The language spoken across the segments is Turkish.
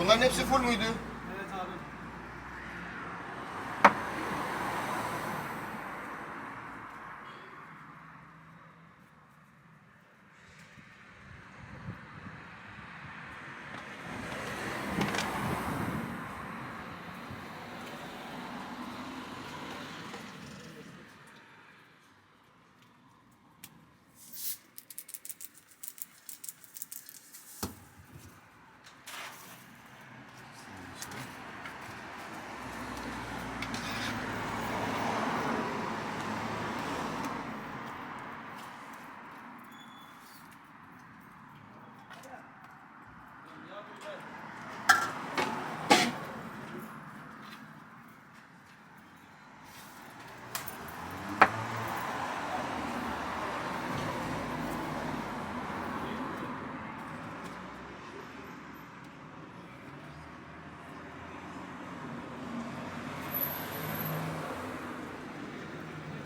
Bunların hepsi full müydü?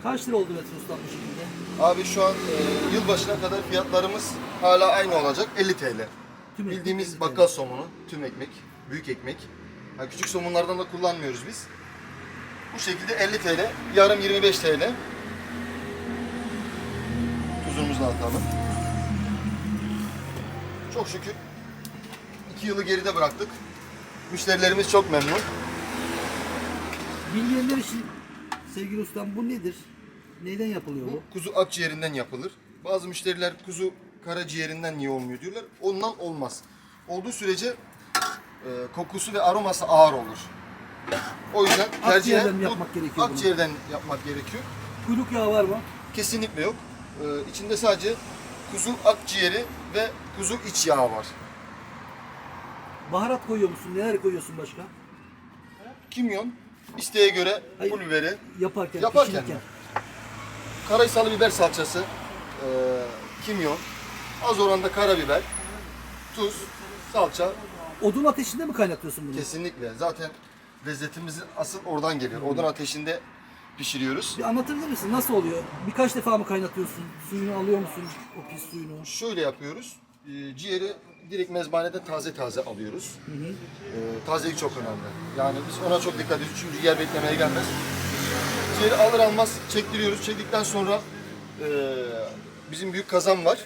Kaç lira oldu metre ustam bu şekilde? Abi şu an e, yılbaşına kadar fiyatlarımız hala aynı olacak 50 TL. Tüm ekmek Bildiğimiz 50 TL. bakkal somunu, tüm ekmek, büyük ekmek. Ha, küçük somunlardan da kullanmıyoruz biz. Bu şekilde 50 TL, yarım 25 TL. Tuzumuzu atalım. Çok şükür 2 yılı geride bıraktık. Müşterilerimiz çok memnun. Bilmeyenler için sevgili ustam bu nedir? Neyden yapılıyor bu? Kuzu akciğerinden yapılır. Bazı müşteriler kuzu karaciğerinden niye olmuyor diyorlar. Ondan olmaz. Olduğu sürece e, kokusu ve aroması ağır olur. O yüzden tercihen Akciğerden mi yapmak gerekiyor bunu? Akciğerden yapmak gerekiyor. Kuyruk yağı var mı? Kesinlikle yok. E, içinde sadece kuzu akciğeri ve kuzu iç yağı var. Baharat koyuyor musun? Neler koyuyorsun başka? Kimyon, isteğe göre Hayır. pul biberi, Yaparken, Yaparken pişirirken. mi? Karaysalı biber salçası, e, kimyon, az oranda karabiber, tuz, salça, Odun ateşinde mi kaynatıyorsun bunu? Kesinlikle. Zaten lezzetimiz asıl oradan geliyor. Odun ateşinde pişiriyoruz. Bir anlatabilir misin? Nasıl oluyor? Birkaç defa mı kaynatıyorsun? Suyunu alıyor musun? O pis suyunu. Şöyle yapıyoruz. Ee, ciğeri direkt mezbaneden taze taze alıyoruz. Ee, tazelik çok önemli. Yani biz ona çok dikkat ediyoruz çünkü ciğer beklemeye gelmez. Ciğeri alır almaz çektiriyoruz. Çektikten sonra e, bizim büyük kazan var.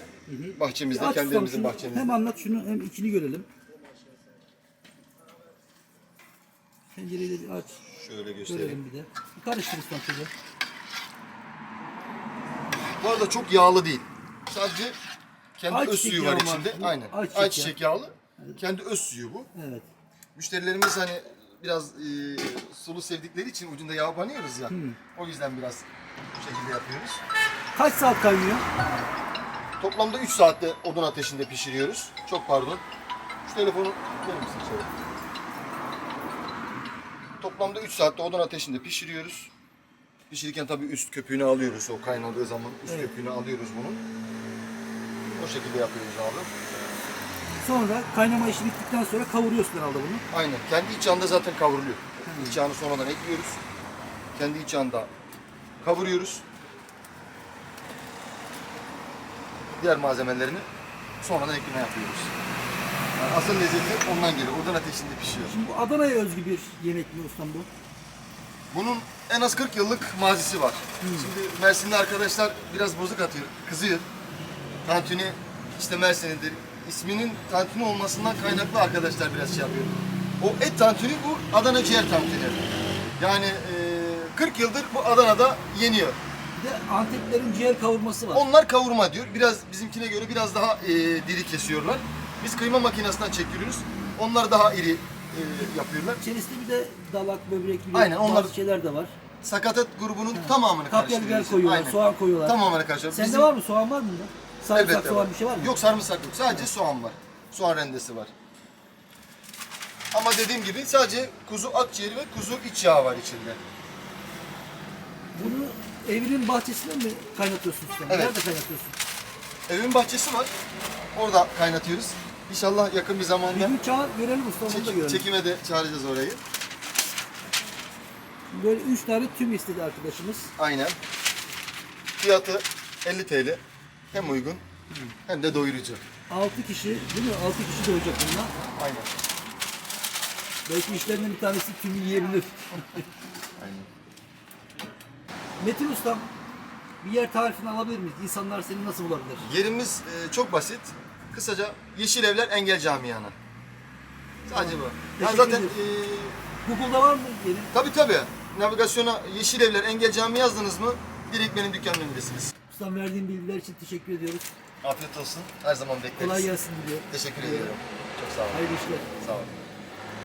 Bahçemizde, aç kendimizin şunu. bahçemizde. Hem anlat şunu hem içini görelim. Tencereyi de bir aç. Şöyle göstereyim. Görelim bir de. Bir karıştır şöyle. Bu arada çok yağlı değil. Sadece kendi öz Ayçiçek suyu var yağı var. içinde. Bu Aynen. ayçiçek Ayçiçek yağlı. Kendi öz suyu bu. Evet. Müşterilerimiz hani biraz e, sulu sevdikleri için ucunda yağ banıyoruz ya. O yüzden biraz bu şekilde yapıyoruz. Kaç saat kaynıyor? Toplamda 3 saatte odun ateşinde pişiriyoruz. Çok pardon. Şu telefonu verir misin içeri? Toplamda 3 saatte odun ateşinde pişiriyoruz. Pişirirken tabii üst köpüğünü alıyoruz. O kaynadığı zaman üst Evet. köpüğünü alıyoruz bunun. O şekilde yapıyoruz abi. Sonra kaynama işi bittikten sonra kavuruyorsun herhalde bunu. Aynen. Kendi iç yağında zaten kavruluyor. İç yağını sonradan ekliyoruz. Kendi iç yağında kavuruyoruz. Diğer malzemelerini sonradan ekleme yapıyoruz. Yani asıl lezzeti ondan geliyor. Odun ateşinde pişiyor. Şimdi bu Adana'ya özgü bir yemek mi ustam bu? Bunun en az 40 yıllık mazisi var. Şimdi Mersinli arkadaşlar biraz bozuk atıyor, kızıyor. Tantuni işte Mersin'idir. İsminin tantuni olmasından kaynaklı arkadaşlar biraz şey yapıyor. O et tantuni bu Adana ciğer tantuni. Yani e, 40 yıldır bu Adana'da yeniyor. Bir de Anteplerin ciğer kavurması var. Onlar kavurma diyor. Biraz bizimkine göre biraz daha e, diri kesiyorlar. Biz kıyma makinesinden çekiyoruz. Onlar daha iri e, yapıyorlar. İçerisinde bir de dalak, böbrek gibi Aynen, onlar- şeyler de var. Sakatat grubunun tamamını Kapya biber karıştırıyoruz. koyuyorlar, Aynen. soğan koyuyorlar. Tamamını karıştırıyoruz. Sende Bizim- var mı? Soğan var mı bunda? Sarımsak, Elbette soğan bir şey var mı? Yok sarımsak yok. Sadece soğan var. Soğan rendesi var. Ama dediğim gibi sadece kuzu akciğeri ve kuzu iç yağı var içinde. Bunu evinin bahçesinde mi kaynatıyorsun usta? Evet. Nerede kaynatıyorsun? Evin bahçesi var. Orada kaynatıyoruz. İnşallah yakın bir zamanda gün çağır görelim usta onu da çek- görelim. çekime de çağıracağız orayı. Böyle üç tane tüm istedi arkadaşımız. Aynen. Fiyatı 50 TL. Hem uygun hem de doyurucu. 6 kişi değil mi? 6 kişi doyacak bununla. Aynen. Belki işlerinden bir tanesi tümü yiyebilir. Aynen. Metin Ustam, bir yer tarifini alabilir miyiz? İnsanlar seni nasıl bulabilir? Yerimiz e, çok basit. Kısaca Yeşil Evler Engel Camii'na. Sadece bu. Yani Teşekkür zaten ederim. e, Google'da var mı yerin? tabii tabii navigasyona Yeşil Evler Engel Camii yazdınız mı direkt benim dükkanın önündesiniz. Ustam verdiğin bilgiler için teşekkür ediyoruz. Afiyet olsun. Her zaman bekleriz. Kolay gelsin diliyorum. Teşekkür ediyorum. Çok sağ olun. Hayırlı işler. Sağ olun.